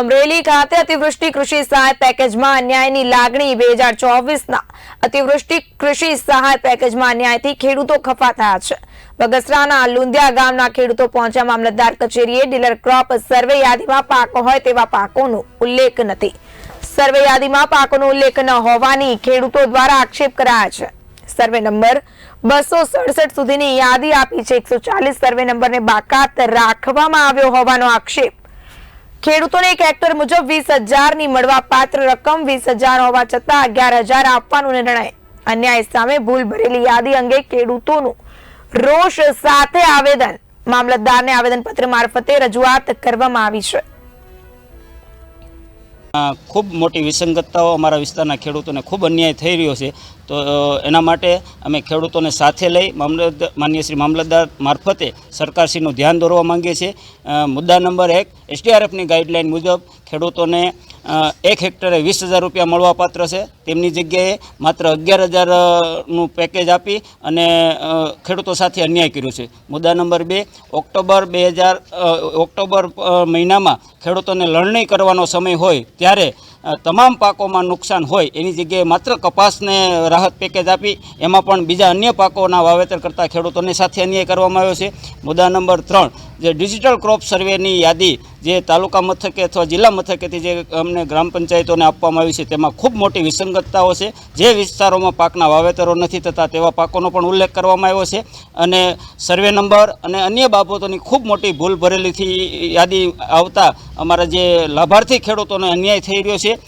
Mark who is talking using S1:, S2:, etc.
S1: અમરેલી ખાતે અતિવૃષ્ટિ કૃષિ સહાય પેકેજમાં અન્યાયની લાગણી બે હજાર ચોવીસના. અતિવૃષ્ટિ કૃષિ સહાય પેકેજમાં અન્યાયથી ખેડૂતો ખફા થયા છે. બગસરાના લુંધિયા ગામના ખેડૂતો પહોંચ્યા મામલતદાર કચેરીએ. ડીલર ક્રોપ સર્વે યાદીમાં પાકો હોય તેવા પાકોનો ઉલ્લેખ નથી. સર્વે યાદીમાં પાકોનો ઉલ્લેખ ન હોવાની ખેડૂતો દ્વારા આક્ષેપ કરાયા છે. સર્વે નંબર બસો સડસઠ સુધીની યાદી આપી છે. એકસો ચાલીસ સર્વે નંબરને બાકાત રાખવામાં આવ્યો હોવાનો આક્ષેપ. ખેડૂતોને એક હેક્ટર મુજબ વીસ હજારની મળવા પાત્ર રકમ વીસ હજાર હોવા છતાં અગિયાર હજાર આપવાનો નિર્ણય. અન્યાય સામે ભૂલ ભરેલી યાદી અંગે ખેડૂતોનું રોષ સાથે આવેદન. મામલતદારને આવેદનપત્ર મારફતે રજૂઆત કરવામાં આવી છે.
S2: ખૂબ મોટી વિસંગતતાઓ અમારા વિસ્તારના ખેડૂતોને ખૂબ અન્યાય થઈ રહ્યો છે. તો એના માટે અમે ખેડૂતોને સાથે લઈ મામલતદાર માન્ય શ્રી મામલતદાર મારફતે સરકારશ્રીનું ધ્યાન દોરવા માંગીએ છીએ. મુદ્દા નંબર એક, એસડીઆરએફની ગાઈડલાઇન મુજબ ખેડૂતોને એક હેક્ટરે વીસ હજાર રૂપિયા મળવાપાત્ર છે. તેમની જગ્યાએ માત્ર અગિયાર હજારનું પેકેજ આપી અને ખેડૂતો સાથે અન્યાય કર્યો છે. મુદ્દા નંબર બે, ઓક્ટોબર બે હજાર ઓક્ટોબર મહિનામાં ખેડૂતોને લણણી કરવાનો સમય હોય ત્યારે તમામ પાકોમાં નુકસાન હોય એની જગ્યાએ માત્ર કપાસને રાહત પેકેજ આપી, એમાં પણ બીજા અન્ય પાકોના વાવેતર કરતા ખેડૂતોની સાથે અન્યાય કરવામાં આવ્યો છે. મુદ્દા નંબર ત્રણ, જે ડિજિટલ ક્રોપ સર્વેની યાદી જે તાલુકા મથકે અથવા જિલ્લા મથકેથી જે અમને ગ્રામ પંચાયતોને આપવામાં આવી છે, તેમાં ખૂબ મોટી વિસંગતતાઓ છે. જે વિસ્તારોમાં પાકના વાવેતરો નથી થતા તેવા પાકોનો પણ ઉલ્લેખ કરવામાં આવ્યો છે. અને સર્વે નંબર અને અન્ય બાબતોની ખૂબ મોટી ભૂલ ભરેલીથી યાદી આવતા અમારા જે લાભાર્થી ખેડૂતોને અન્યાય થઈ રહ્યો છે.